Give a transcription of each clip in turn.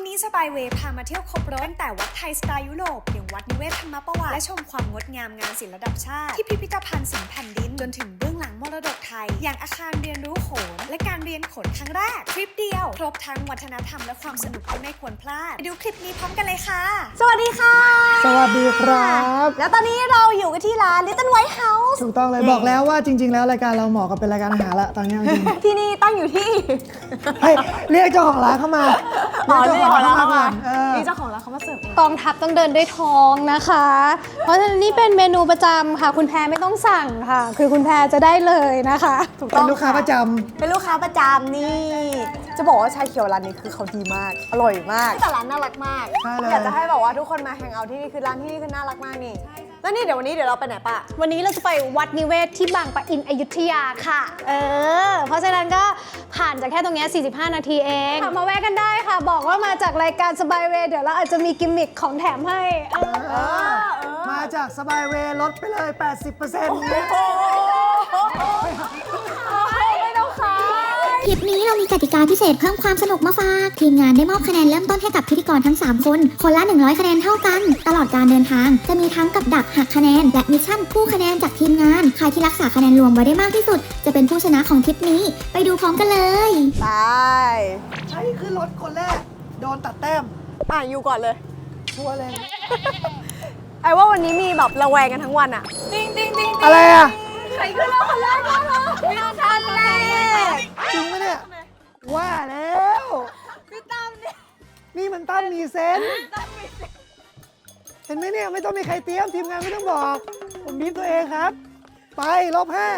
วันนี้สบายเวย์พามาเที่ยวครบรถตั้งแต่วัดไทยสไตล์ยุโรปอย่างวัดนิเวศธรรมประวัติและชมความงดงามงานศิลประดับชาติ ที่พิพิธภัณฑ์สินแผ่นดินจนถึงเบื้องหลังมรดกไทย อย่างอาคารเรียนรู้โขน และการเรียนโขนครั้งแรกทริปเดียว ครบทั้งวัฒนธรรมและความสนุกที่ไม่ควรพลาดไปดูคลิปนี้พร้อมกันเลยค่ะ สวัสดีค่ะ สวัสดีครับ แล้วตอนนี้เราอยู่กันที่ร้าน Little White House ถูกต้องเลยบอกแล้วว่าจริง ๆ แล้วรายการเราเหมาะกับเป็นรายการอาหารละตอนนี้จริงที่นี่ตั้งอยู่ที่ๆให้เรียกเจ้าของร้านเข้ามาเรียกเจ้าของร้านเขามาเออ นี่เจ้าของร้านเขามาเสิร์ฟเอง กองทัพต้องเดินด้วยทองนะคะ เพราะฉะนั้นนี่เป็นเมนูประจำค่ะ คุณแพรไม่ต้องสั่งค่ะ คือคุณแพรจะได้เลยนะคะ ถูกเป็ต้อนงลูกค้าประจเป็นลูกค้าประจำนี่ จะบอกว่าชาเขียวร้านนี้คือเขาดีมาก อร่อยมาก แต่ร้านน่ารักมากำใช่เลยอยากจะให้บอกว่าทุกคนมาแฮงเอาท์ที่นี่คือร้านที่นี่คือน่ารักมากนี่ แล้วนี่เดี๋ยววันนี้เดี๋ยวเราไปไหนปะ วันนี้เราจะไปวัดนิเวศที่บางปะอินอยุธยาค่ะ เออ เพราะฉะนั้นก็ผ่านจากแค่ตรงเนี้ย45 นาทีเองค่ะมาแวะกันได้ค่ะ บอกว่ามาจากรายการสบายเวย์เดี๋ยวเราอาจจะมีกิมมิคของแถมให้เออเออเออ มาจากสบายเวย์ลดไปเลย 80%ไม่ต้องขายค ลิปนี้เรามีกติกาพิเศษเพิ่มความสนุกมาฝากทีมงานได้มอบคะแนนเริ่มต้นให้กับพิธีกรทั้ง 3 คน คนละ 100 คะแนนเท่ากัน ตลอดการเดินทาง จะมีทั้งกับดักหักคะแนน และมิชชั่นคู่คะแนนจากทีมงานใครที่รักษาคะแนนรวมไว้ได้มากที่สุด จะเป็นผู้ชนะของทริปนี้ ไปดูพร้อมกันเลย ไปใช่คือรถคนแรก โดนตัดแต้ม อะอยู่ก่อนเลย ชัวร์เลย ไอ้ว่าวันนี้มีแบบระแวงกันทั้งวันอะติ้งติ้งติ้งอะไรอะ ใครขึ้นรถคนแรกก็เหรอพี่ทันแรกจริงไหมเนี่ยว่าแล้วพี่ตั้มเนี่ยนี่มันตั้มมีเซนส์เห็นไหมเนี่ยไม่ต้องมีใครเตรียมทีมงานไม่ต้องบอก ผมบีบตัวเองครับ ไปลบห้า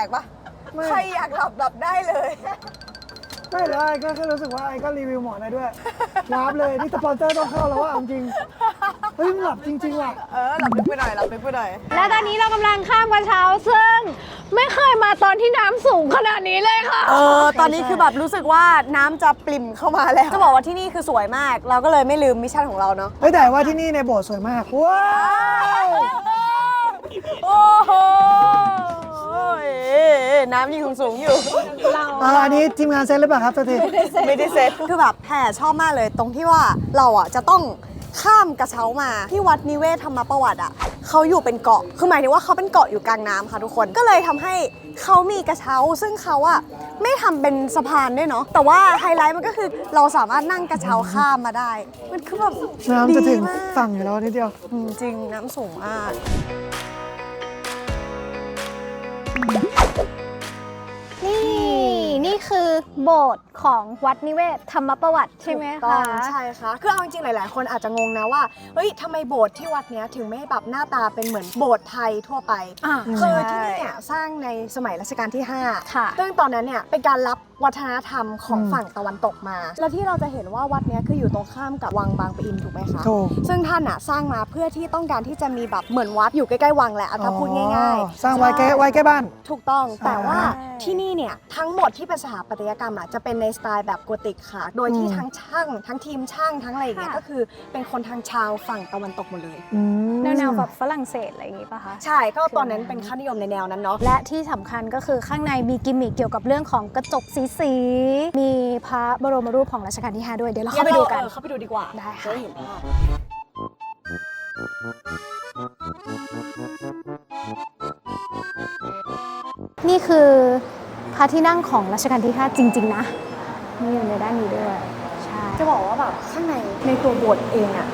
ลกๆปะไม่ ใครอยากหลับหลับได้เลย ไม่เลยไอ้ก็แค่รู้สึกว่าไอ้ก็รีวิวหมอนได้ด้วยวาร์ปเลยนี่สปอนเซอร์ต้องเข้าแล้วว่าเอาจริงเฮ้ยมึงหลับจริงๆว่ะเออหลับลึกไปหน่อยหลับลึกไปหน่อย และตอนนี้เรากำลังข้ามกระเช้าซึ่งไม่เคยมาตอนที่น้ำสูงขนาดนี้เลยค่ะ เออ ตอนนี้คือแบบรู้สึกว่าน้ำจะปริ่มเข้ามาแล้ว จะบอกว่าที่นี่คือสวยมาก เราก็เลยไม่ลืมมิชชั่นของเราเนาะ เฮ้ยแต่ว่าที่นี่ในโบสถ์สวยมากว้าว โอ้โห น้ำยังสูงๆอยู่ อ่าอันนี้ทีมงานเซ็ตหรือเปล่าครับตัวทีไม่ได้เซ็ตคือแบบแผ่ชอบมากเลย ตรงที่ว่าเราอะจะต้องข้ามกระเช้ามาที่วัดนิเวศธรรมประวัติอะเขาอยู่เป็นเกาะคือหมายถึงว่าเขาเป็นเกาะอยู่กลางน้ำค่ะทุกคนก็เลยทำให้เขามีกระเช้า ซึ่งเขาอะไม่ทำเป็นสะพานด้วยเนาะแต่ว่าไฮไลท์มันก็คือเราสามารถนั่งกระเช้าข้ามมาได้ มันคือแบบน้ำจะถึงดีมาก ฝั่งอยู่แล้วนิดเดียว อืมจริงน้ำสูงมาก นี่นี่คือโบสถ์ของวัดนิเวศธรรมประวัติใช่ไหมต้อคะ งใช่ค่ะคือเอาจริงๆหลาย ๆ คนอาจจะงงนะว่าเฮ้ยทำไมโบสถ์ที่วัดเนี้ยถึงไม่แบบหน้าตาเป็นเหมือนโบสถ์ไทยทั่วไป อ่า คือใช่ที่นี่เนี่ยสร้างในสมัยรัชกาลที่5ค่ะซึ่งตอนนั้นเนี่ยเป็นการรับ วัฒนธรรมของอืมฝั่งตะวันตกมา แล้วที่เราจะเห็นว่าวัดเนี้ยคืออยู่ตรงข้ามกับวังบางปะอินถูกไหมคะถูกซึ่งท่านอะสร้างมาเพื่อที่ต้องการที่จะมีแบบเหมือนวัดอยู่ใกล้ๆวังแหละเอาถ้าพูดง่ายอ๋อๆสร้างไว้ใกล้ไว้ใกล้บ้าน ถูกต้องแต่ว่าใช่ที่นี่เนี่ยทั้งหมดที่เป็นสถาปัตยกรรมอะจะเป็นในสไตล์แบบโกธิกค่ะ โดยที่อืมทั้งช่าง ทั้งทีมช่างทั้งอะไรอย่างเงี้ยก็คือเป็นคนทางชาวฝั่งตะวันตกหมดเลยอืมแนวๆแบบฝรั่งเศสอะไรอย่างงี้ป่ะคะใช่ก็ตอนนั้นเป็นค่านิยมในแนวนั้นเนาะและที่สำคัญก็คือข้างในมีกิมมิคเกี่ยวกับเรื่องของกระจกสีสีๆมีพระบรมรูปของรัชกาลที่ 5 ด้วย เดี๋ยวเราเข้าไปดูกันเออเข้าไปดูดีกว่าได้ค่ะ จะได้เห็นภาพนี่คือพระที่นั่งของรัชกาลที่ 5 จริง ๆ นะ นี่อยู่ในด้านนี้ด้วย ใช่ จะบอกว่าแบบข้างในในตัวโบสถ์เองอะ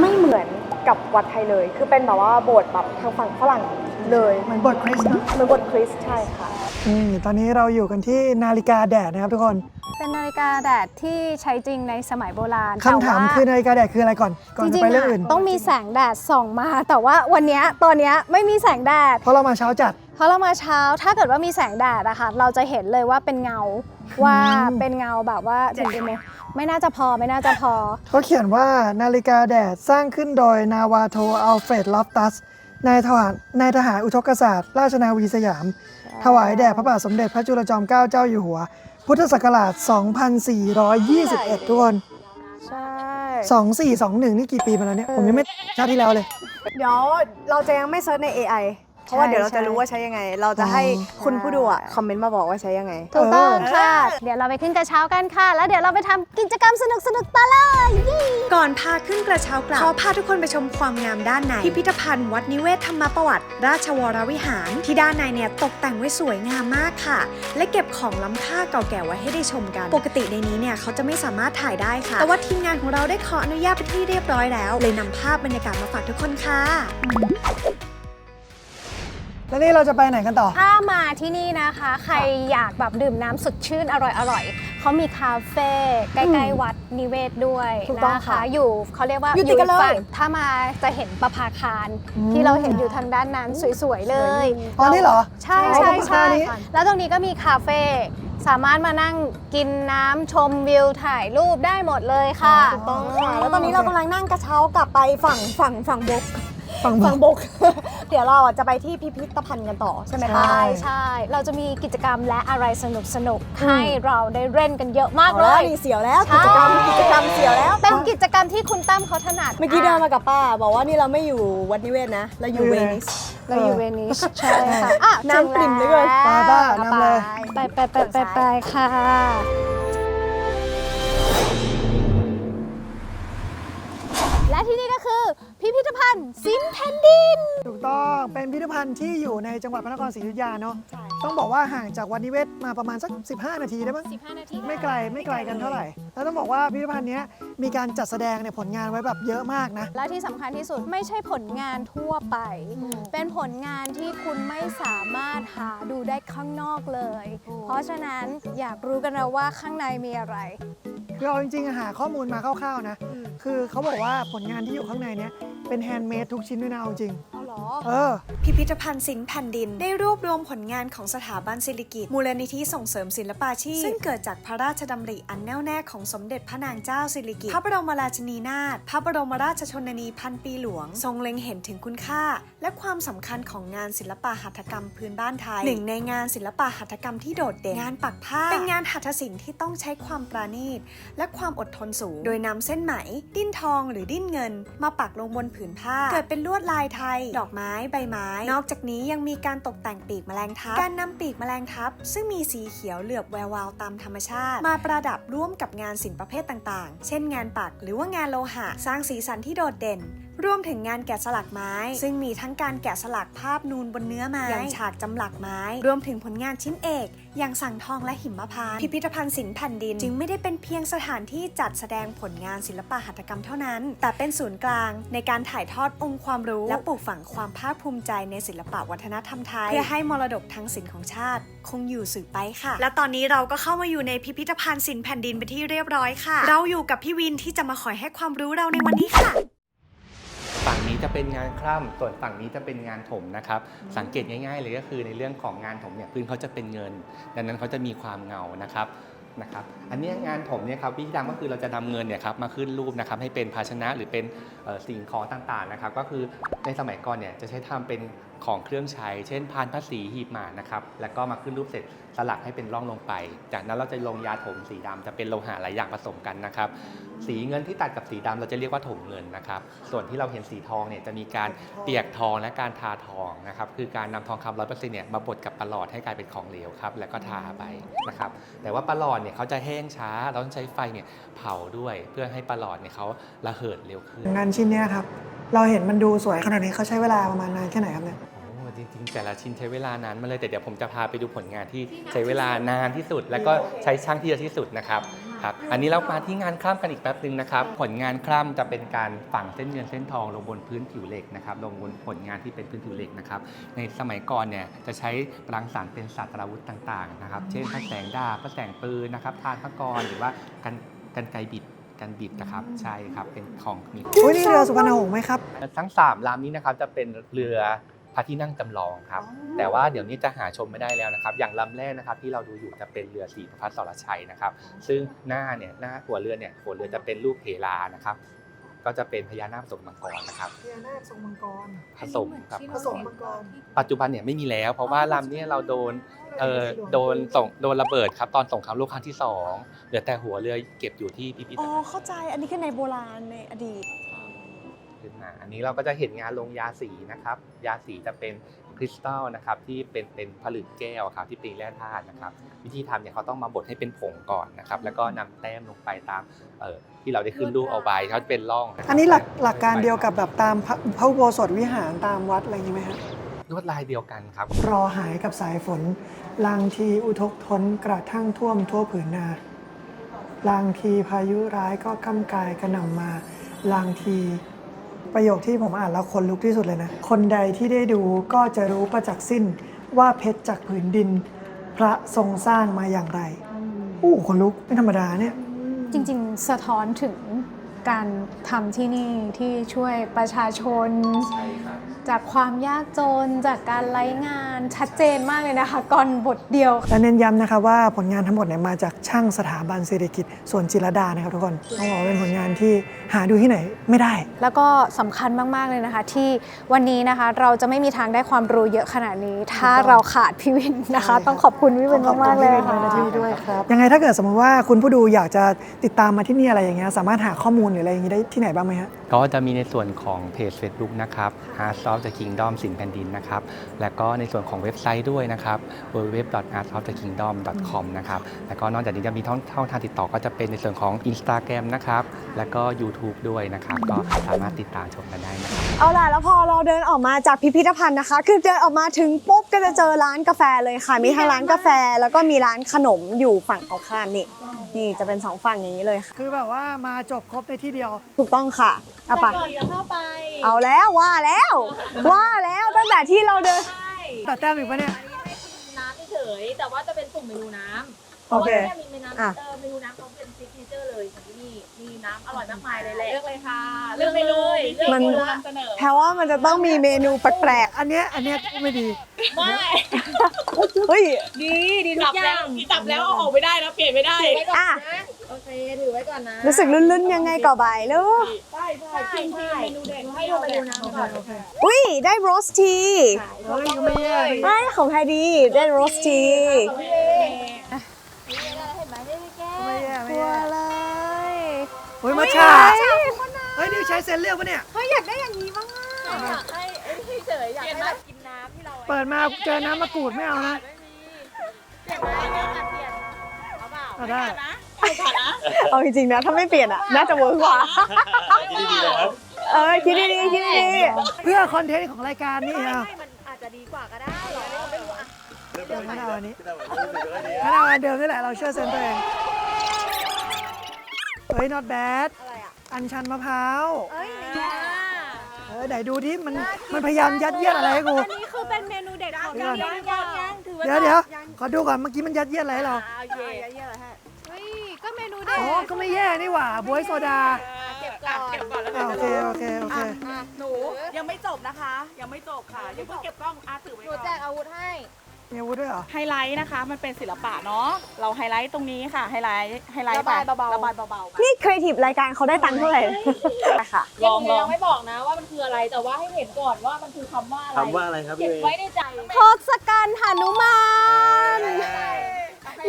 ไม่เหมือนกับวัดไทยเลย คือเป็นแบบว่าโบสถ์แบบทางฝั่งฝรั่ง เลยเหมือนบทคริสต์นะเหมือนโบสถ์คริสต์ใช่ค่ะ นี่ตอนนี้เราอยู่กันที่นาฬิกาแดดนะครับทุกคน เป็นนาฬิกาแดดที่ใช้จริงในสมัยโบราณคำถามแต่ว่คือนาฬิกาแดดคืออะไรก่อน ก่อนจจะริงไปๆเรื่องอะอื่นต้องมีแสงแดดส่องมา แต่ว่าวันเนี้ยตอนเนี้ยไม่มีแสงแดด เพราะเรามาเช้าจัด เพราะเรามาเช้าถ้าเกิดว่ามีแสงแดดอะค่ะเราจะเห็นเลยว่าเป็นเงาว่าเป็นเงาแบบว่าเห็นไหมไม่น่าจะพอไม่น่าจะพอ เขาเขียนว่านาฬิกาแดดสร้างขึ้นโดยนาวาโทอัลเฟรดลอฟตัส นายทหารนายทหารอุทกศาสตร์ ราชนาวีสยาม ถวายแด่พระบาทสมเด็จพระจุลจอมเกล้าเจ้าอยู่หัว พุทธศักราช 2421 ทุกคน ใช่ 2421 นี่กี่ปีมาแล้วเนี่ย ผมยังไม่ชาติที่แล้วเลย เดี๋ยวเราจะยังไม่เซิร์ชใน AI เพราะว่าใช่เดี๋ยวเราจะใช่รู้ว่าใช้ยังไง เราจะให้คุณผู้ดูอะคอมเมนต์มาบอกว่าใช้ยังไง ถูกต้องเออค่ะ เดี๋ยวเราไปขึ้นกระเช้ากันค่ะ แล้วเดี๋ยวเราไปทำกิจกรรมสนุกๆต่อเลยเย้ก่อนพาขึ้นกระเช้ากลับขอพาทุกคนไปชมความงามด้านในพิพิธภัณฑ์วัดนิเวศธรรมประวัติ ราชวรวิหาร ที่ด้านในเนี่ยตกแต่งไว้สวยงามมากค่ะ และเก็บของล้ำค่าเก่าแก่ไว้ให้ได้ชมกัน ปกติในนี้เนี่ยเขาจะไม่สามารถถ่ายได้ค่ะ แต่ว่าทีมงานของเราได้ขออนุญาตไปนที่เรียบร้อยแล้ว เลยนำภาพบรรยากาศมาฝากทุกคนค่ะ แล้วนี่เราจะไปไหนกันต่อ ถ้ามาที่นี่นะคะ ใครอยากแบบดื่มน้ำสดชื่นอร่อยๆเขามีคาเฟ่ใกล้ๆวัดนิเวศด้วยถูกต้องนะค่ะคะ อยู่เขาเรียกว่าอยู่ติดกันเลย ฝั่งถ้ามาจะเห็นประภาคารที่เราเห็นอยู่ทางด้านนั้นสวยๆเลยอ๋อนี่เหรอใช่อ๋อใช่ประภาใช่คารนี้ แล้วตรงนี้ก็มีคาเฟ่สามารถมานั่งกินน้ำชมวิวถ่ายรูปได้หมดเลยค่ะ ถูกต้องค่ะ แล้วตอนนี้เรากำลังนั่งกระเช้ากลับไปฝั่งฝั่งฝั่งบก ฝั่งบฝั่กงบก เดี๋ยวเราอะจะไปที่พิพิธภัณฑ์กันต่อใช่ไหมคะใช่ใช่ใช่ เราจะมีกิจกรรมและอะไรสนุกสนุกๆให้เราได้เล่นกันเยอะมากเอาเลแล้วย นี่เสียวแล้วใช่ กิจกรรมกิจกรรมเสียวแล้วเป็นกิจกรรมที่คุณตั้มเขาถนัดเมื่อกี้เดินมากับป้า บอกว่านี่เราไม่อยู่วัดนิเวศนะ เราอยู่เวนิส เราอยู่เวนิสใช่ค่ะอะน้ำปริ่มเหลือเกิน ไปบ้านำเลย ไปไปไปไปไปค่ะและที่นี่ก็คือ พิพิธภัณฑ์สินแผ่นดิน ถูกต้องเป็นพิพิธภัณฑ์ที่อยู่ในจังหวัดพระนครศรีอยุธยาเนาะต้องบอกว่าห่างจากวัดนิเวศมาประมาณสัก 15 นาทีได้มั้ง15 นาทีไม่ไกลไม่ไกลกันเท่าไหร่ แล้วต้องบอกว่าพิพิธภัณฑ์เนี้ยมีการจัดแสดงเนี่ยผลงานไว้แบบเยอะมากนะ และที่สำคัญที่สุดไม่ใช่ผลงานทั่วไป เป็นผลงานที่คุณไม่สามารถหาดูได้ข้างนอกเลย เพราะฉะนั้นอยากรู้กันนะว่าข้างในมีอะไร คือเอาจริงๆอะหาข้อมูลมาคร่าวๆนะ คือเขาบอกว่าผลงานที่อยู่ข้างในเนี้ย เป็นแฮนด์เมดทุกชิ้นด้วยนะเอาจริง รอ เออ พิพิธภัณฑ์ศิลป์แผ่นดิน ได้รวบรวมผลงานของสถาบันศิริกิติ์มูลนิธิส่งเสริมศิลปาชีพ ซึ่งเกิดจากพระราชดำริอันแน่วแน่ของสมเด็จพระนางเจ้าสิริกิติ์พระบรมราชินีนาถพระบรมราชชนนีพันปีหลวง ทรงเล็งเห็นถึงคุณค่า และความสำคัญของงานศิลปะหัตถกรรมพื้นบ้านไทยหนึ่งในงานศิลปะหัตถกรรมที่โดดเด่นงานปักผ้าเป็นงานหัตถศิลป์ที่ต้องใช้ความปราณีต และความอดทนสูง โดยนำเส้นไหม ดิ้นทองหรือดิ้นเงิน มาปักลงบนผืนผ้า เกิดเป็นลวดลายไทยดอกไม้ใบไม้ นอกจากนี้ยังมีการตกแต่งปีกแมลงทับ การนำปีกแมลงทับ ซึ่งมีสีเขียวเหลือบแวววาวตามธรรมชาติ มาประดับร่วมกับงานศิลป์ประเภทต่างๆ เช่นงานปักหรือว่างานโลหะ สร้างสีสันที่โดดเด่น รวมถึงงานแกะสลักไม้ ซึ่งมีทั้งการแกะสลักภาพนูนบนเนื้อไม้อย่างฉากจำหลักไม้ รวมถึงผลงานชิ้นเอก อย่างสั่งทองและหิมพานต์พิพิธภัณฑ์ศิลป์แผ่นดิน จึงไม่ได้เป็นเพียงสถานที่จัดแสดงผลงานศิลปะหัตถกรรมเท่านั้น แต่เป็นศูนย์กลาง ในการถ่ายทอดองค์ความรู้ และปลูกฝังความภาคภูมิใจในศิลปะวัฒนธรรมไทย เพื่อให้มรดกทางศิลป์ของชาติ คงอยู่สืบไปค่ะ และตอนนี้เราก็เข้ามาอยู่ในพิพิธภัณฑ์ศิลป์แผ่นดินไปที่เรียบร้อยค่ะ เราอยู่กับพี่วินที่จะมาคอยให้ความรู้เราในวันนี้ค่ะ นี้จะเป็นงานคร่ำส่วนฝั่งนี้จะเป็นงานถมนะครับ สังเกตง่าย ๆ เลยก็คือในเรื่องของงานถมเนี่ยพื้นเขาจะเป็นเงิน ดังนั้นเขาจะมีความเงานะครับนะครับอันเนี้ยงานถมเนี่ยครับวิธีทำก็คือเราจะนำเงินเนี่ยครับมาขึ้นรูปนะครับให้เป็นภาชนะหรือเป็นเอ่อสิ่งของต่างๆนะครับ ก็คือในสมัยก่อนเนี่ยจะใช้ทำเป็น ของเครื่องใช้ เช่นพานพระศรีหีบหมากนะครับ แล้วก็มาขึ้นรูปเสร็จสลักให้เป็นร่องลงไป จากนั้นเราจะลงยาถมสีดำจะเป็นโลหะหลายอย่างผสมกันนะครับ สีเงินที่ตัดกับสีดำเราจะเรียกว่าถมเงินนะครับ ส่วนที่เราเห็นสีทองเนี่ยจะมีการเปียกทองและการทาทองนะครับ คือการนำทองคำร้อยเปอร์เซ็นต์เนี่ยมาบดกับประหลอดให้กลายเป็นของเหลวครับ แล้วก็ทาไปนะครับ แต่ว่าประหลอดเนี่ยเขาจะแห้งช้า เราต้องใช้ไฟเนี่ยเผาด้วย เพื่อให้ประหลอดเนี่ยเขาระเหิดเร็วขึ้น งานชิ้นเนี้ยครับ เราเห็นมันดูสวยขนาดนี้เขาใช้เวลาประมาณนานแค่ไหนครับเนี่ย โอ้จริงๆ แต่ละชิ้นใช้เวลานานมาเลยแต่เดี๋ยวผมจะพาไปดูผลงานที่ใช้เวลานานที่สุด แล้วก็ใช้ช่างที่เยอะที่สุดนะครับนะครับอันนี้เรามาที่งานคล่ำกันอีกแป๊บหนึ่งนะครับผลงานคล่ำจะเป็นการฝังเส้นเงินเส้นทองลงบนพื้นผิวเหล็กนะครับลงบนผลงานที่เป็นพื้นผิวเหล็กนะครับในสมัยก่อนเนี่ยจะใช้รังสรรค์เป็นสัตว์อาวุธต่างๆนะครับเช่นพระแสงดาบพระแสงปืนนะครับทานพระกรหรือว่ากันกันไกรบิด กันบิดนะครับใช่ครับเป็นของมีอุ้ยนี่เรือสุพรรณหงส์ไหมครับ ทั้ง3ลำนี้นะครับจะเป็นเรือพระที่นั่งจำลองครับ แต่ว่าเดี๋ยวนี้จะหาชมไม่ได้แล้วนะครับ อย่างลำแรกนะครับที่เราดูอยู่จะเป็นเรือสีพระพัฒสรชัยนะครับ ซึ่งหน้าเนี่ยหน้าหัวเรือเนี่ยหัวเรือจะเป็นรูปเหลานะครับ ก็จะเป็นพญานาคผสมมังกรนะครับ พญานาคทรงมังกร ผสมครับผสมมังกร ปัจจุบันเนี่ยไม่มีแล้ว เพราะว่าลำเนี้เราโดนเอ่อโดนส่งโดนระเบิดครับตอนสงครามโลกครั้งที่สองเหลือแต่หัวเรือเก็บอยู่ที่พิพิธอ๋อภัณฑ์เข้าใจอันนี้คือในโบราณในอดีต ขึ้นมาอันนี้เราก็จะเห็นงานลงยาสีนะครับ ยาสีจะเป็น คริสตัลนะครับที่เป็นเป็นผลึกแก้วครับที่เป็นแร่ธาตุนะครับวิธีทำเนี่ยเขาต้องมาบดให้เป็นผงก่อนนะครับแล้วก็นำแต้มลงไปตามเอ่อที่เราได้ขึ้นรูปเอาไว้เขาจะเป็นร่องะครับอันนี้หลักหลักการเดียวกับแบบตามพระพระอุโบสถวิหารตามวัดอะไรอย่างนี้ไหมครับลวดลายเดียวกันครับ รอหายกับสายฝนลางทีอุทกทนกระทั่งท่วมทั่วผืนนาลางทีพายุร้ายก็กำกายกระหน่ำมาลางที ประโยคที่ผมอ่านแล้วคนลุกที่สุดเลยนะ คนใดที่ได้ดูก็จะรู้ประจักษ์สิ้นว่าเพชรจากผืนดิน พระทรงสร้างมาอย่างไรอู้คนลุกไม่ธรรมดาเนี่ย จริง ๆ สะท้อนถึงการทำที่นี่ที่ช่วยประชาชน จากความยากจนจากการไร้งานชัดเจนมากเลยนะคะก่อนบทเดียว และเน้นย้ำนะคะว่าผลงานทั้งหมดเนี่ยมาจากช่างสถาบันเศรษฐกิจส่วนจิรดานะครับทุกคนต้องบอกว่าเป็นผลงานที่หาดูที่ไหนไม่ได้ แล้วก็สำคัญมาก ๆ เลยนะคะ ที่วันนี้นะคะเราจะไม่มีทางได้ความรู้เยอะขนาดนี้ ถ้าเราขาดพี่วินนะคะ ต้องขอบคุณพี่วินมากๆเลยขอบคุณค่ะพี่วินด้วยนะครับยังไงถ้าเกิดสมมติว่าคุณผู้ดูอยากจะติดตามมาที่นี่อะไรอย่างเงี้ยสามารถหาข้อมูลหรืออะไรอย่างงี้ได้ที่ไหนบ้างไหมฮะก็จะมีในส่วนของเพจ Facebook นะครับ Art of the Kingdom สินแผ่นดินนะครับ แล้วก็ในส่วนของเว็บไซต์ด้วยนะครับ www.artofthekingdom.com นะครับ แล้วก็นอกจากนี้จะมีช่องช่องทางติดต่อก็จะเป็นในส่วนของ Instagram นะครับ แล้วก็ YouTube ด้วยนะครับ ก็สามารถติดตามชมกันได้นะครับ เอาล่ะ แล้วพอเราเดินออกมาจากพิพิธภัณฑ์นะคะ คือเดินออกมาถึงปุ๊บก็จะเจอร้านกาแฟเลยค่ะ มีทั้งร้านกาแฟ แล้วก็มีร้านขนมอยู่ฝั่งตรงข้ามนี่ นี่จะเป็นสองฝั่งอย่างนี้เลยค่ะ คือแบบว่ามาจบครบในที่เดียว ถูกต้องค่ะเอาไปก่อนจะเข้าไปเอาแล้วว่าแล้ว ว่าแล้วตั้งแต่ที่เราเดิน ใช่แต่แต้มอีกปะเนี่ย อันนี้ให้คุณน้ำเฉยๆแต่ว่าจะเป็นสุ่มเมนูน้ำเพโอราะว่าเคเนี่ยมีเมนูอะน้ำเออเมนูน้ำเขาเป็นซิกเนเจอร์เลยของที่ นี่มีน้ำอร่อยมากมายเลยแหละเลือกเลยค่ะเลือกเมนูเลือกมันเมนูนำเสนอแปลว่ามันจะต้องมีเมนูแปลกอันเนี้ยอันเนี้ยไม่ดี ไม่ๆเฮ้ย ดีดีทุกอย่างจับแล้วเอาออกไม่ได้นะเปลี่ยนไม่ได้ถือไว้ก่อนอะ นะโอเคถือไว้ก่อนนะรู้สึกลุ้นๆ ยังไงก่อใบลูก ใช่ใช่ใช่ใช่เมนูเด็ดให้ดูเมนูน้ำก่อนอุ้ย ได้โรสทีเฮ้ยก็ไม่แย่ไอ้ของใครดี ได้โรสทีเห็นไหมได้แก้ไม่แย่ไม่ตัวแย่เลยเฮ้ยมาชาเฮ้ยนี่ใช้เซนเรียกปะเนี่ย เฮ้ยอยากได้อย่างนี้บ้างอะอยากให้เอ้ยเฉยๆอยากให้แบบกินน้ำที่เราเปิดมาเจอน้ำมะกรูดไม่เอานะเปลี่ยนไหมเรื่องการเปลี่ยนเอาเปล่าเอาได้เอาจริงๆนะถ้าไม่เปลี่ยนอะน่าจะเวิร์กกว่าเออคิดดีๆคิดดีเพื่อคอนเทนต์ของรายการนี่อะให้มันอาจจะดีกว่าก็ได้หรอไม่รู้อะงั้นเอาอันนี้งั้นเอาอันเดิมนี่แหละเราเชื่อเซนตัวเอง เฮ้ย not bad อะไรอะ อันชันมะพร้าว เอ้ยเออไหนดูที่มันมันพยายามยัดเยียดอะไรให้กู อันนี้คือเป็นเมนูเด็ดของที่นี่ยังยังถือว่าเดี๋ยวเดี๋ยวขอดูก่อนเมื่อกี้มันยัดเยียดอะไรให้เราโอเคเฮ้ยก็เมนูเด็ดอ๋อก็ไม่แย่นี่หว่าบวยโซดาเก็บก่อนเก็บก่อนแล้วอ่าโอเคโอเคโอเคหนูยังไม่จบนะคะ ยังไม่จบค่ะยังเพิ่งเก็บกล้องอาถือไว้หนูก่อนแจกอาวุธให้ มีอาวุธด้วยเหรอ ไฮไลท์นะคะ มันเป็นศิลปะเนาะ เราไฮไลท์ตรงนี้ค่ะ ไฮไลท์ ไฮไลท์ระบายไปเบาๆ ระบายเบาๆไปๆนี่ครีเอทีฟรายการเขาได้ตังค์เท่าไหร่ไปค่ะลองลองยังไม่บอกนะว่ามันคืออะไร แต่ว่าให้เห็นก่อนว่ามันคือคำว่าอะไรคำว่าอะไรครับเก็พี่บเมไว้ย์ในใจทศกัณฐ์หนุมาน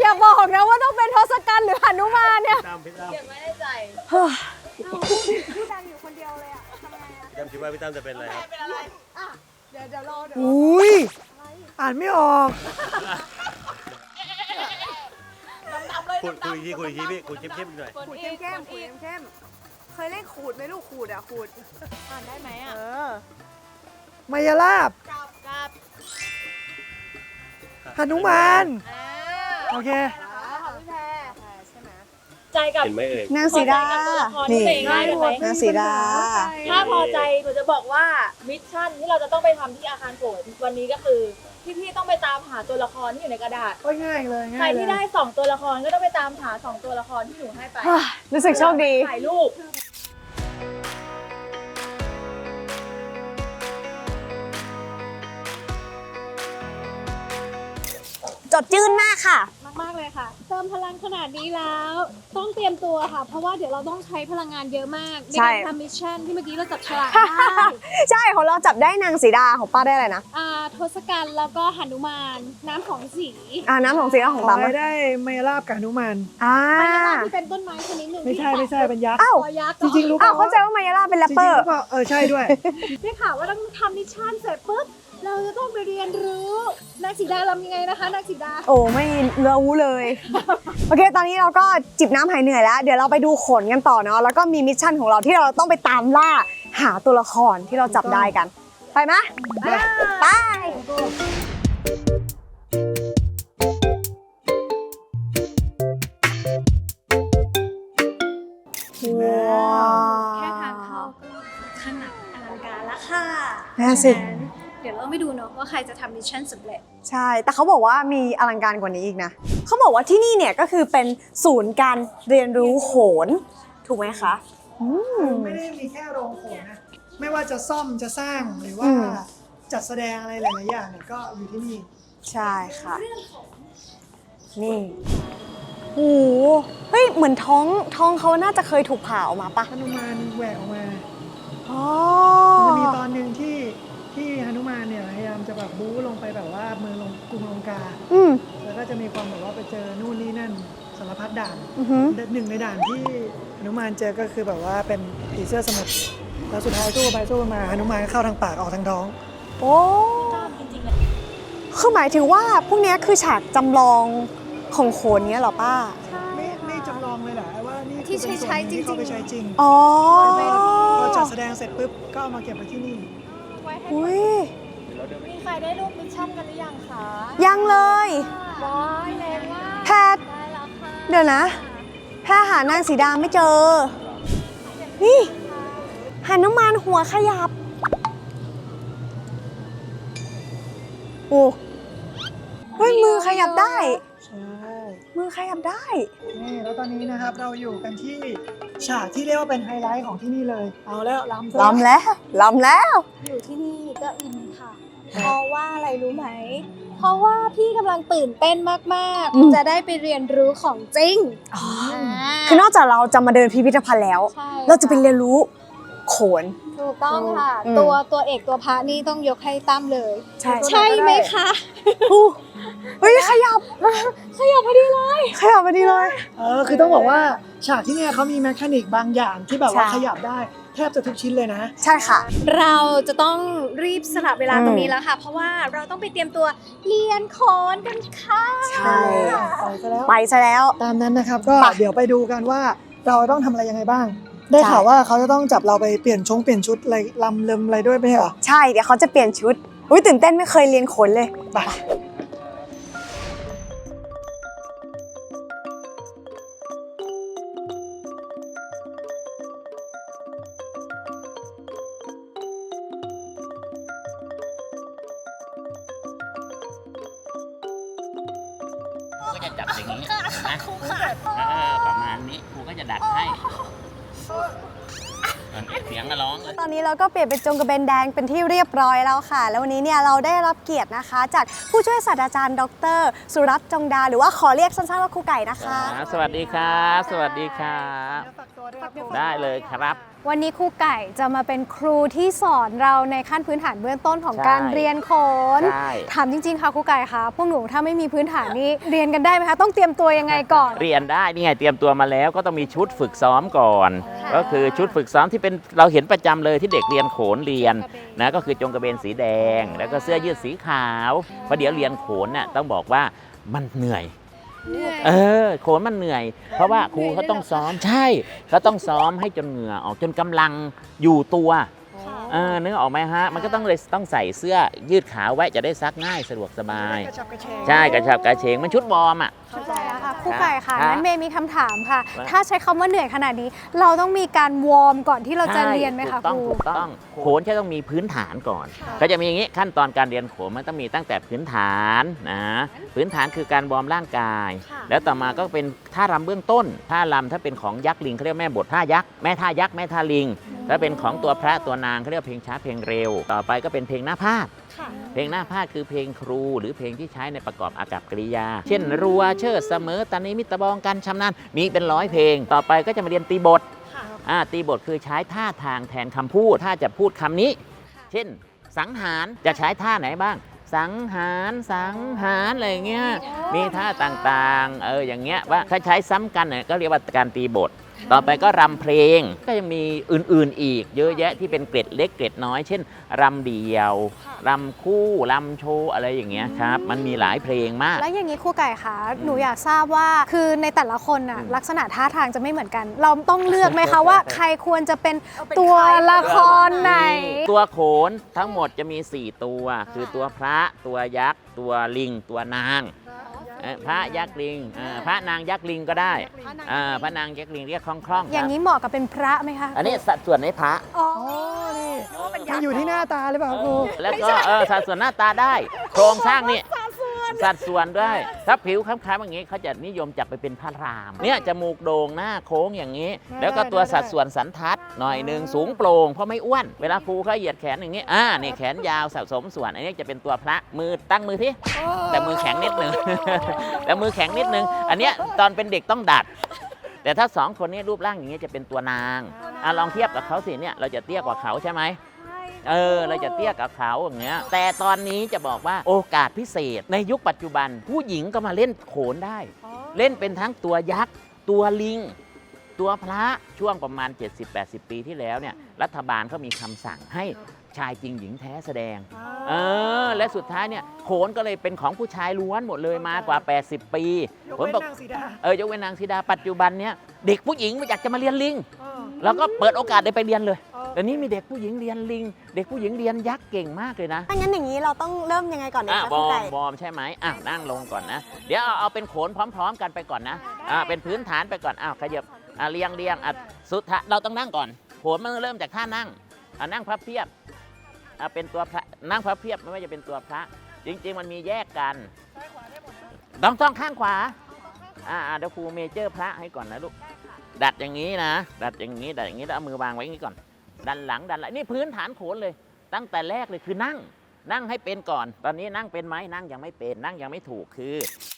อย่าบอกนะว่าต้องเป็นทศกัณฐ์หรือหนุมานเนี่ยตามพี่ตั้มเก็บไว้ในใจพี่ตั้มคิดว่าพี่ตั้มจะเป็นอะไรครับอุ้ยอ่านไม่ออกคุยคุยอีกทีคุยอีกทีพี่คุยเข้มๆหน่อย ขูดเข้มๆขูดเข้มเคยเล่นขูดไหมลูกขูดอะขูดๆอ่านได้ไหมเออะอ มายาลาบกับกับหนุมาน อ่าโอเค ของพี่แพรใช่ไหมใจกับ เห็นไหมเอ่ย นางสีดาพอใจกับตัวละครนี่ที่ตัวเองได้ไหม นางสีดา ถ้าพอใจหนูจะบอกว่ามิชชั่นที่เราจะต้องไปทำที่อาคารโขนวันนี้ก็คือ พี่ๆต้องไปตามหาตัวละครที่อยู่ในกระดาษ ก็ง่ายเลยใครง่ายเลยที่ได้สองตัวละครก็ต้องไปตามหาสองตัวละครที่หนูให้ไปรู้สึกโชคดี ถ่ายรูป จดจื้นมากค่ะ มากๆเลยค่ะ เติมพลังขนาดนี้แล้ว ต้องเตรียมตัวค่ะ เพราะว่าเดี๋ยวเราต้องใช้พลังงานเยอะมากในใช่ การทำมิชชั่นที่เมื่อกี้เราจับฉลากได้ใช่ของเราจับได้นางสีดาของป้าได้อะไรนะ อ่าทศกัณฐ์แล้วก็หนุมานน้ำของสีอ่าน้ำของสีของขอตามให้ได้ไมยราบกับหนุมานอ่ามายาลาที่เป็นต้นไม้ชนิดหนึ่งไม่ใช่ที่ไม่ใช่เป็นยักษ์ อ้าวตัวยักษ์จริงๆรู้ อ้าวป่าเข้าใจว่ามายาลาเป็นแรจปริเปองๆร์รู้ป่าเออใช่ด้วย ได้ข่าวว่าต้องทำมิชชั่นเสร็จปุ๊บ เราจะต้องไปเรียนรู้นางสีดาลำยังไงนะคะนางสีดา โอ้ไม่รู้เลย โอเค ตอนนี้เราก็จิบน้ำหายเหนื่อยแล้ว เดี๋ยวเราไปดูขนกันต่อเนาะแล้วก็มีมิชชั่นของเราที่เราต้องไปตามล่าหาตัวละครที่เราจับได้กัน ไปไหมไปว้าวแค่ทางเข้าก็ขนาดอลังการแล้วค่ะน่าสิ ฉะนั้นเดี๋ยวเราไม่ดูเนาะว่าใครจะทำมิชชั่นสำเร็จ ใช่ แต่เขาบอกว่ามีอลังการกว่านี้อีกนะ เขาบอกว่าที่นี่เนี่ยก็คือเป็นศูนย์การเรียนรู้โขน ถูกไหมคะอืม ไม่ได้มีแค่โรงโขนนะไม่ว่าจะซ่อมจะสร้างหรือว่า อืม จัดแสดงอะไรหลายๆอย่างเนี่ยก็อยู่ที่นี่ ใช่ค่ะ นี่โอ้โหเฮ้ย เหมือนท้องท้องเขาน่าจะเคยถูกผ่าออกมาปะหนุมานแหวกออกมาอ๋อ มันจะมีตอนหนึ่งที่ ที่หนุมานเนี่ยพยายามจะแบบบู๊ลงไปแบบว่าเมืองลงกรุงลงกา อืม แล้วก็จะมีความแบบว่าไปเจอนู่นนี่นั่นสารพัดด่านอือหือ หนึ่งในด่านที่หนุมานเจอก็คือแบบว่าเป็นผีเสื้อสมุทรแล้วสุดท้ายสู้ไปสู้มาหนุมานก็เข้าทางปากออกทางท้อง โอ้คือหมายถึงว่าพวกเนี้ยคือฉากจำลองของโขนเนี้ยเหรอป้า ไม่ไม่จำลองเลยเหรอว่านี่ที่ใช้ใช้จริงๆเขาไปใช้จริงอ๋อ พอจัดแสดงเสร็จปุ๊บก็เอามาเก็บไว้ที่นี่ อุ้ยมีใครได้รูปมิชชั่นกันหรือยังคะยังเลยว้ายแรงมากแพทย์เดี๋ยวนะแพทย์หานางสีดาไม่เจอ นี่หาน้ำมันหัวขยับ โอ้เฮ้ยมือขยับได้ ใช่มือขยับได้ นี่แล้วตอนนี้นะครับเราอยู่กันที่ ฉากที่เรียกว่าเป็นไฮไลท์ของที่นี่เลย เอาแล้วล้ำซะล้ำแล้วล้ำแล้ว อยู่ที่นี่ก็อินค่ะ เพราะว่าอะไรรู้ไหม เพราะว่าพี่กำลังตื่นเต้นมากอืม ๆ จะได้ไปเรียนรู้ของจริงาคือนอกจากเราจะมาเดินพิพิธภัณฑ์แล้ว ใช่เราจะไปเรียนรู้ โขน ถูกต้องค่ะ อืมตัวตัวเอกตัวพระนี่ต้องยกให้ตั้มเลย ใช่ ใช่ไหมคะอู้เฮ้ยขยับขยับพอดีเลย ขยับพอดีเลย เออคือต้องบอกว่าฉากที่เนี่ยเขามีแมคานิกบางอย่างที่แบบว่าใช่ ขยับได้แทบจะทุกชิ้นเลยนะ ใช่ค่ะ เราจะต้องรีบสละเวลาอืมตรงนี้แล้วค่ะ เพราะว่าเราต้องไปเตรียมตัวเรียนโขนกันค่ะ ใช่ ไปซะแล้ว ไปซะแล้ว ตามนั้นนะครับก็ไป เดี๋ยวไปดูกันว่าเราต้องทำอะไรยังไงบ้าง ได้ใช่ข่าวว่าเขาจะต้องจับเราไปเปลี่ยนชงเปลี่ยนชุดอะไรลำเลิมอะไรด้วยไหมเหรอใช่เดี๋ยวเขาจะเปลี่ยนชุดอุ้ยตื่นเต้นไม่เคยเรียนโขนเลยไปก็จะจับอย่างนี้เห็นไหมเออประมาณนี้ครูก็จะดัดให้ เออเสียงก็ร้องเลย ตอนนี้เราก็เปลี่ยนเป็นจงกระเบนแดงเป็นที่เรียบร้อยแล้วค่ะ แล้ววันนี้เนี่ยเราได้รับเกียรตินะคะ จากผู้ช่วยศาสตราจารย์ ดร สุรัตน์จงดา หรือว่าขอเรียกสั้นๆว่าครูไก่นะคะสวัสดีครับ สวัสดีครับได้เลยครับ วันนี้ครูไก่จะมาเป็นครูที่สอนเราในขั้นพื้นฐานเบื้องต้นของใช่การเรียนโขนใช่ ถามจริง ๆ ค่ะครูไก่คะพวกหนูถ้าไม่มีพื้นฐานนี้ เรียนกันได้ไหมคะ ต้องเตรียมตัวยังไงก่อน เรียนได้นี่ไงเตรียมตัวมาแล้วก็ต้องมีชุดฝึกซ้อมก่อน ค่ะก็คือชุดฝึกซ้อมที่เป็นเราเห็นประจำเลยที่เด็กเรียนโขนเรียนนะก็คือจงกระเบนสีแดง แล้วก็เสื้อยืดสีขาวเพราะเดี๋ยวเรียนโขนน่ะต้องบอกว่ามันเหนื่อย เหนื่อยเออโขนมันเหนื่อย เพราะว่าครูเขาต้องซ้อมใช่เขาต้องซ้อมให้จนเหงื่อออกจนกำลังอยู่ตัวเออนึกออกไหมฮะ มันก็ต้องเลยต้องใส่เสื้อยืดขาวไว้จะได้ซักง่ายสะดวกสบาย กระชับกระเฉงใช่กระชับกระเฉงมันชุดวอร์มอะ เข้าใจแล้ว ค่ะคครูไก่ค่ะครับงั้นเมย์มีคำถามค่ะ ว่าถ้าใช้คำว่าเหนื่อยขนาดนี้ เราต้องมีการวอร์มก่อนที่เราจะใช่เรียนไหมคะถูกต้องครูถูกต้อง โขนจะต้องมีพื้นฐานก่อนก็จะมีอย่างนี้ขั้นตอนการเรียนโขนมันต้องมีตั้งแต่พื้นฐานนะ พื้นฐานคือการวอร์มร่างกายแล้วต่อมาก็เป็นท่ารำเบื้องต้น ท่ารำถ้าเป็นของยักษ์ลิงเขาเรียกแม่บทท่ายักษ์ แม่ท่ายักษ์แม่ท่าลิง ถ้าเป็นของตัวพระตัวนางเขาเรียกเพลงช้าเพลงเร็ว ต่อไปก็เป็นเพลงหน้าพาด เพลงหน้าพาดคือเพลงครู หรือเพลงที่ใช้ในประกอบอากับกริยา เช่น รัวเชิดเสมอตานิมิตรบองกันชำนาญมีเป็นร้อยเพลง ต่อไปก็จะมาเรียนตีบทอ่าตีบทคือใช้ท่าทางแทนคำพูด ถ้าจะพูดคำนี้ เช่น สังหารจะใช้ท่าไหนบ้าง สังหารสังหารอะไรอย่างเงี้ยมีท่าต่างๆเอออย่างเงี้ยว่าถ้าใช้ซ้ำกันเนี่ยก็เรียกว่าการตีบท ต่อไปก็รำเพลงก็ยังมีอื่นๆอีก เยอะแยะที่เป็นเกร็ดเล็กเกร็ดน้อย เช่นรำเดียวรำคู่รำโชว์อะไรอย่างเงี้ยครับ มันมีหลายเพลงมาก แล้วอย่างนี้ครูไก่คะหนูอยากทราบว่าคือในแต่ละคนน่ะอืมลักษณะท่าทางจะไม่เหมือนกัน เราต้องเลือกไหมคะว่า ใครควรจะเป็นเอาเป็นตัวใครละครไหน ตัวโขนทั้งหมดจะมี 4 ตัว คือตัวพระ ตัวยักษ์ ตัวลิง ตัวนาง เอ่อพระยักษ์ลิงเอ่อพระนางยักษ์ลิงก็ได้อ่าพระนางยักษ์ลิงเรียกคล่องๆอย่างนี้นี้เหมาะกับเป็นพระไหมคะอันนี้สัดส่วนในพระ อ๋อ อ๋อนี่มันอยู่ที่หน้าตาหรือเปล่าครับครู แล้วก็เออสัดส่วนหน้าตาได้ โครงสร้างนี่ สัดส่วนด้วย ถ้าผิวค้ำๆอย่างนี้เขาจะนิยมจับไปเป็นพระราม เนี่ยจมูกโด่งหน้าโค้งอย่างนี้ แล้วก็ตัวสัดส่วนสันทัดหน่อยหนึ่งสูงโปร่งเพราะไม่อ้วน เวลาครูเขาเหยียดแขนอย่างนี้ อ่า นี่แขนยาวสะสมส่วน อันนี้จะเป็นตัวพระมือตั้งมือที่ แต่มือแข็งนิดนึงแต่มือแข็งนิดนึง อันเนี้ยตอนเป็นเด็กต้องดัด แต่ถ้าสองคนนี้รูปร่างอย่างนี้จะเป็นตัวนางอะลองเทียบกับเขาสิเนี่ยเราจะเตี้ยกว่าเขาใช่ไหม เออเราจะเตี้ยกับเขาอย่างเงี้ยแต่ตอนนี้จะบอกว่าโอกาสพิเศษ ในยุคปัจจุบัน ผู้หญิงก็มาเล่นโขนได้ เล่นเป็นทั้งตัวยักษ์ ตัวลิง ตัวพระช่วงประมาณ 70-80 ปีที่แล้วเนี่ยรัฐบาลเขามีคำสั่งให้ ชายจริงหญิงแท้แสดง เออ และสุดท้ายเนี่ยโขนก็เลยเป็นของผู้ชายล้วนหมดเลยมากว่า 80 ปียกผมเว้นบอกนางสีดาเออยกเว้นนางสีดาปัจจุบันเนี่ยเด็กผู้หญิงอยากจะมาเรียนลิง เออแล้วก็เปิดโอกาสได้ไปเรียนเลยเออ เดี๋ยวนี้มีเด็กผู้หญิงเรียนลิง เด็กผู้หญิงเรียนยักษ์เก่งมากเลยนะ ถ้างั้นอย่างนี้เราต้องเริ่มยังไงก่อนดีอะคะวครูอร์ไก่มวอร์มใช่ไหมอะนั่งลงก่อนนะ เดี๋ยวเอาเอาเป็นโขนพร้อม ๆ กันไปก่อนนะอ่าเป็นพื้นฐานไปก่อนอ้าวขยับอะเรียงเรียงอะสุดท้ายเราต้องนั่งก่อนโขนมันเริ่มจากท่านั่งอะนั่งพับเพียบ อะเป็นตัวพระนั่งพับเพียบไม่ว่าจะเป็นตัวพระ จริง ๆ มันมีแยกกันต้องต้องข้างขวาอ่าอะเดี๋ยวครูเมเจอร์พระให้ก่อนนะลูกดัดอย่างนี้นะ ดัดอย่างนี้ดัดอย่างนี้แล้วเอามือวางไว้อย่างนี้ก่อน ดันหลังดันหลังนี่พื้นฐานโขนเลย ตั้งแต่แรกเลยคือนั่ง นั่งให้เป็นก่อน ตอนนี้นั่งเป็นไหมนั่งยังไม่เป็นนั่งยังไม่ถูกคือโอ้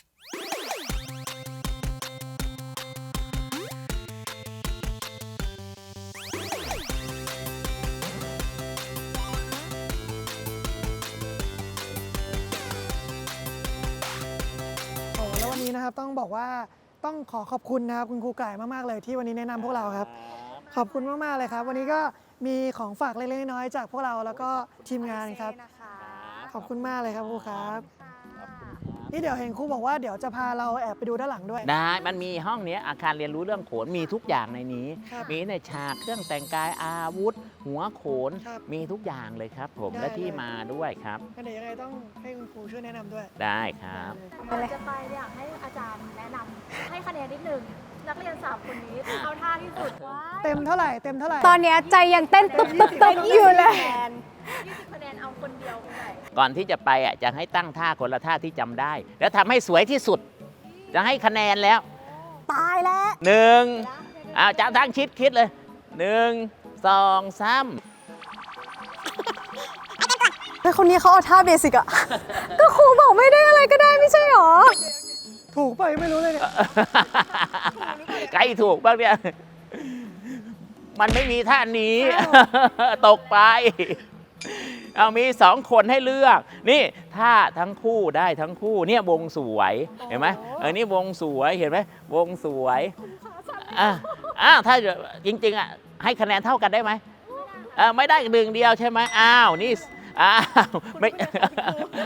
ต้องบอกว่าต้องขอขอบคุณนะครับคุณครูไก่มากๆเลยที่วันนี้แนะนำพวกเราครับ ขอบคุณมากๆเลยครับ วันนี้ก็มีของฝากเล็กๆน้อยๆจากพวกเราแล้วก็ทีมงานครับ ขอบคุณมากเลยครับครูครับ นี่เดี๋ยวเห็นครูบอกว่าเดี๋ยวจะพาเราแอบไปดูด้านหลังด้วย ได้ มันมีห้องเนี้ยอาคารเรียนรู้เรื่องโขนมีทุกอย่างในนี้ ครับมีในฉากเครื่องแต่งกายอาวุธ หัวโขน ครับมีทุกอย่างเลยครับ ผมได้และที่เลย มาด้วยครับ งั้นเดี๋ยวยังไงต้องให้คุณครูช่วยแนะนำด้วยได้ครับ ก่อนจะไปอยากให้อาจารย์แนะนำให้คะแนนนิดหนึ่ง นักเรียนสามคนนี้เอาท่าที่สุดเต็มเท่าไหร่เต็มเท่าไหร่ตอนเนี้ยใจยังเต้นตุ๊บตุ๊บตุ๊บอยู่เลย20คะแนนเอาคนเดียวคนไหนก่อนที่จะไปอะจะให้ตั้งท่าคนละท่าที่จำได้ แล้วทำให้สวยที่สุด จะให้คะแนนแล้วตายแล้ว หนึ่งเอาจะทั้งชิดคิดเลยหนึ่งสองสามเฮ้ยคนนี้เขาเอาท่าเบสิกอะ ก็ครูบอกไม่ได้อะไรก็ได้ไม่ใช่หรอ ถูกไปไม่รู้เลยเนี่ย ใกล้ถูกบ้างเนี่ย มันไม่มีท่านี้ ตกไป เอามีสองคนให้เลือก นี่ท่าทั้งคู่ได้ทั้งคู่ เนี่ยวงสวยเห็นไหมเออนี่วงสวยเห็นไหมวงสวยอะอะถ้าจริงๆอะให้คะแนนเท่ากันได้ไหมเออไม่ได้หนึ่งเดียวใช่ไหมอ้าวนี่ อ้าวไม่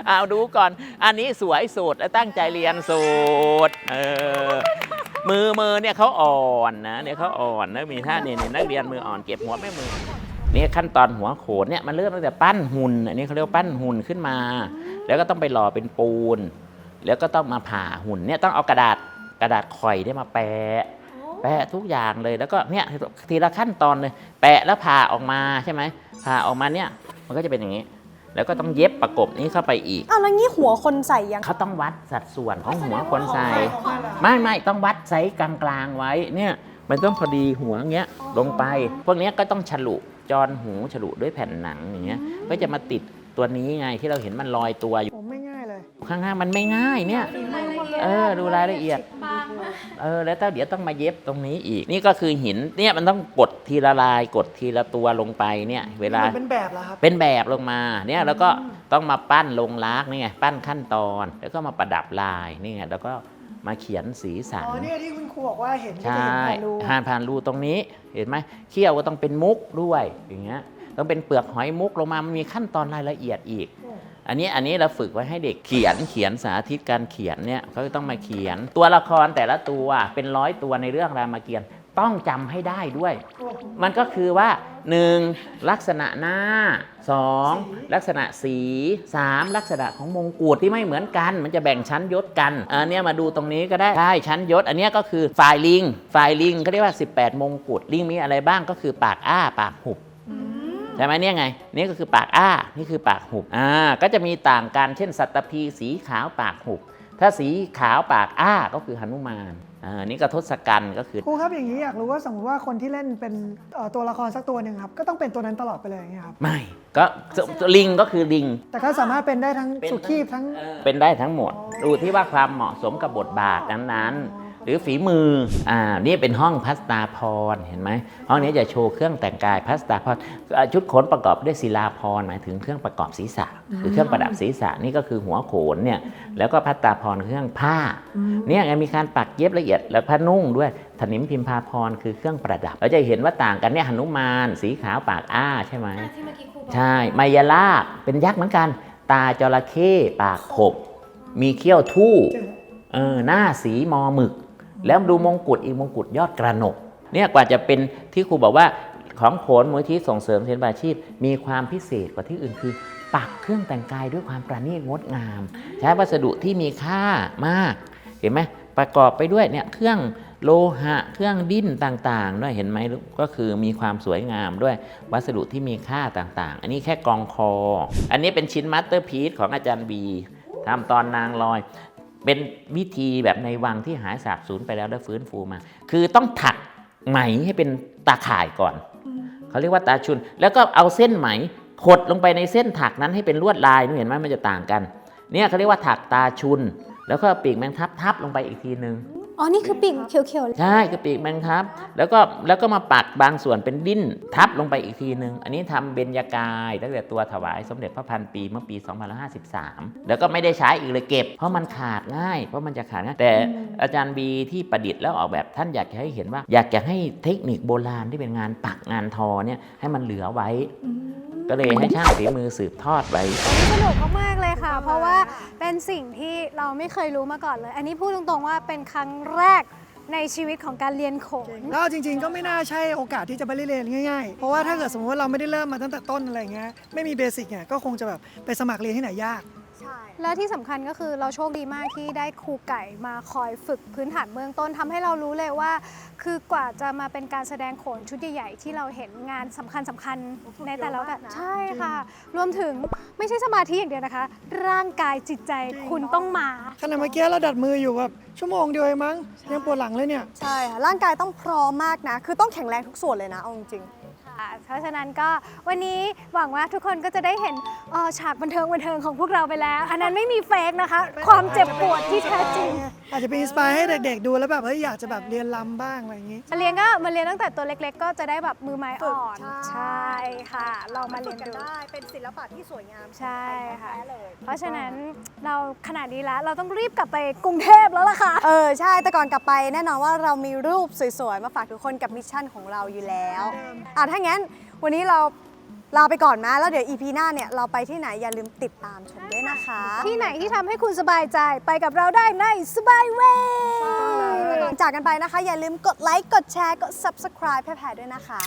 อ้าวดูก่อน อันนี้สวยสุดและตั้งใจเรียนสุดเออมือมือเนี่ยเขาอ่อนนะเนี่ยเขาอ่อนนะมีท่าเนี่ยนักเรียนมืออ่อนเก็บหัวแม่มือเนี่ยขั้นตอนหัวโขนเนี่ยมันเริ่มตั้งแต่ปั้นหุ่นอันนี้เขาเรียกว่าปั้นหุ่นขึ้นมา แล้วก็ต้องไปหล่อเป็นปูน แล้วก็ต้องมาผ่าหุ่นเนี่ยต้องเอากระดาษกระดาษข่อยได้มาแปะแปะทุกอย่างเลยแล้วก็เนี่ยทีละขั้นตอนเลย แปะแล้วผ่าออกมาใช่ไหมผ่าออกมาเนี่ยมันก็จะเป็นอย่างนี้ แล้วก็ต้องเย็บประกบนี้เข้าไปอีก อ้าวแล้วงี้หัวคนใส่ยัง เขาต้องวัดสัดส่วนของหัวคนใส่ ไม่ไม่ต้องวัดไซส์กลางๆไว้เนี่ยมันต้องพอดีหัวเงี้ยลงไป พวกเนี้ยก็ต้องฉลุจอนหูฉลุด้วยแผ่นหนังอย่างเงี้ยก็จะมาติดตัวนี้ไงที่เราเห็นมันลอยตัวอยู่ ผมไม่ง่ายเลย ข้างๆมันไม่ง่ายเนี่ย เออดูรายละเอียด เออแล้วเดี๋ยวต้องมาเย็บตรงนี้อีก นี่ก็คือหินเนี่ยมันต้องกดทีละลายกดทีละตัวลงไปเนี่ยเวลา มันเป็นแบบเหรอครับ เป็นแบบลงมาเนี่ยแล้วก็ต้องมาปั้นลงลากนี่ไงปั้นขั้นตอน แล้วก็มาประดับลายนี่ไงแล้วก็มาเขียนสีสันอ๋อเนี่ยที่คุณครูบอกว่าเห็นก็ใชจะเห็น่ผ่านรูผ่านผ่านรูตรงนี้เห็นไหมเขี้ยวก็ต้องเป็นมุกด้วยอย่างเงี้ยต้องเป็นเปลือกหอยมุกลงมามันมีขั้นตอนรายละเอียดอีก อันนี้อันนี้เราฝึกไว้ให้เด็กเขียนเขียนสาธิตการเขียนเนี่ยเขาต้องมาเขียน ตัวละครแต่ละตัวเป็นร้อยตัวในเรื่องรามเกียรติ์ต้องจำให้ได้ด้วย มันก็คือว่า 1. ลักษณะหน้า 2. ลักษณะสี 3. ลักษณะของมงกุฎที่ไม่เหมือนกัน มันจะแบ่งชั้นยศกันอันเนี้ยมาดูตรงนี้ก็ได้ใช่ชั้นยศ อันนี้ก็คือฝ่ายลิงฝ่ายลิงเขาเรียกว่า 18 มงกุฎลิงมีอะไรบ้างก็คือปากอ้าปากหุบ ช่ไหมเนี่ยไงนี่ก็คือปากอ้านี่คือปากหุบอ่าก็จะมีต่างกันเช่น สัตตพีสีขาวปากหุบ ถ้าสีขาวปากอ้าก็คือหนุมานอ่านี่ก็ทศกัณฐ์ก็คือครูครับอย่างนี้อยากรู้ว่าสมมติว่าคนที่เล่นเป็นเอ่อตัวละครสักตัวหนึ่งครับก็ต้องเป็นตัวนั้นตลอดไปเลยอย่างเงี้ยครับไม่ก็ลิงก็คือลิง แต่ก็สามารถเป็นได้ทั้งเป็นสุขีพทั้งเป็นได้ทั้งหมด ดูที่ว่าความเหมาะสมกับบทบาทนั้นๆ หรือฝีมือ อ่า นี่เป็นห้องพัสตาพร เห็นไหม ห้องนี้จะโชว์เครื่องแต่งกายพัสตาพรอ่าชุดขนประกอบด้วยศิลาพร หมายถึงเครื่องประกอบศีรษะหรือเครื่องประดับศีรษะนี่ก็คือหัวโขนเนี่ย แล้วก็พัสตาพรเครื่องผ้า เนี่ยไงมีการปักเย็บละเอียด แล้วผ้านุ่งด้วยถนิมพิมพาพรคือเครื่องประดับ เราจะเห็นว่าต่างกันเนี่ยหนุมานสีขาวปากอ้าใช่ไหมใช่มายาลาบเป็นยักษ์เหมือนกัน ตาจระเข้ปากขบ มีเขี้ยวทู่เออหน้าสีมอหมึก แล้วดูมงกุฎอีกมงกุฎยอดกระหนกเนี่ยกว่าจะเป็นที่ครูบอกว่าของโขนมูลที่ส่งเสริมศิลปาชีพ มีความพิเศษกว่าที่อื่นคือปักเครื่องแต่งกายด้วยความประณีตงดงาม ใช้วัสดุที่มีค่ามากเห็นไหมประกอบไปด้วยเนี่ยเครื่องโลหะเครื่องดิ้นต่างๆด้วยเห็นไหมก็คือมีความสวยงามด้วยวัสดุที่มีค่าต่างๆ อันนี้แค่กองคอ อันนี้เป็นชิ้นมาสเตอร์พีซของอาจารย์บีทำตอนนางลอย เป็นวิธีแบบในวังที่หายสาบสูญไปแล้วแล้วฟื้นฟูมา คือต้องถักไหมให้เป็นตาข่ายก่อน เขาเรียกว่าตาชุน แล้วก็เอาเส้นไหมขดลงไปในเส้นถักนั้นให้เป็นลวดลายนี่เห็นไหมมันจะต่างกัน เนี่ยเขาเรียกว่าถักตาชุน แล้วก็ปีกแมงทับทับลงไปอีกทีนึง อ๋อ นี่คือปีกเขียวๆ ใช่คือปีกแมงทับ แล้วก็แล้วก็มาปักบางส่วนเป็นดิ้นทับลงไปอีกทีนึงอันนี้ทำเบญญากาย ตั้งแต่ตัวถวายสมเด็จพระพันปีเมื่อปี 2553 แล้วก็ไม่ได้ใช้อีกเลยเก็บ เพราะมันขาดง่าย เพราะมันจะขาดง่ายแต่อาจารย์บีที่ประดิษฐ์แล้วออกแบบท่านอยากให้เห็นว่า อยากจะให้เทคนิคโบราณที่เป็นงานปักงานทอเนี่ยให้มันเหลือไว้ ก็เลยให้ช่างฝีมือสืบทอดไว้ๆสนุกมากๆเลยค่ะ เพราะว่าเป็นสิ่งที่เราไม่เคยรู้มาก่อนเลย อันนี้พูดตรงๆว่าเป็นครั้งแรกในชีวิตของการเรียนโขน แล้วจริงๆก็ไม่น่าใช่โอกาสที่จะไปเรียนง่ายๆ เพราะว่าถ้าเกิดสมมติว่าเราไม่ได้เริ่มมาตั้งแต่ต้นอะไรเงี้ยไม่มีเบสิกเนี่ยก็คงจะแบบไปสมัครเรียนที่ไหนยาก และที่สำคัญก็คือเราโชคดีมากที่ได้ครูไก่มาคอยฝึกพื้นฐานเบื้องต้นทำให้เรารู้เลยว่า คือกว่าจะมาเป็นการแสดงโขนชุดใหญ่ๆที่เราเห็นงานสำคัญสคัญๆในแต่ละโอกาสใช่ค่ะ รวมถึงไม่ใช่สมาธิอย่างเดียวนะคะ ร่างกายจิตใจคุณต้องมาขณะเมื่อกี้เราดัดมืออยู่แบบชั่วโมงเดียวเองมั้งยังปวดหลังเลยเนี่ยใช่ค่ะร่างกายต้องพร้อมมากนะ คือต้องแข็งแรงทุกส่วนเลยนะเอาจริง ค่ะ เพราะฉะนั้นก็วันนี้หวังว่าทุกคนก็จะได้เห็นเอ่อฉากบันเทิงบันเทิงของพวกเราไปแล้ว อันนั้นไม่มีเฟกนะคะ ความเจ็บปวดที่แท้จริง อาจจะเป็นอินสปายให้เด็กๆ ดูแล้วแบบเฮ้ยอยากจะแบบเรียนรำบ้างอะไรอย่างงี้ มาเรียนก็มาเรียนตั้งแต่ตัวเล็กๆ ก็จะได้แบบมือไม้อ่อน ฝึกใช่ ใช่ค่ะ ลองมาเรียนกันดู ได้ เป็นศิลปะที่สวยงามใช่ค่ะ แท้เลย เพราะฉะนั้นเราขนาดนี้แล้วเราต้องรีบกลับไปกรุงเทพแล้วล่ะค่ะ เออ ใช่ แต่ก่อนกลับไปแน่นอนว่าเรามีรูปสวยๆ มาฝากทุกคนกับมิชชั่นของเราอยู่แล้ว อะถ้างั้น วันนี้เราลาไปก่อนนะแล้วเดี๋ยว EP หน้าเนี่ย เราไปที่ไหนอย่าลืมติดตามชมด้วยนะคะ ที่ไหนที่ทำให้คุณสบายใจไปกับเราได้ในสบายเวก่อนจากกันไปนะคะ อย่าลืมกดไลค์ กดแชร์ กด subscribe แพรๆด้วยนะคะ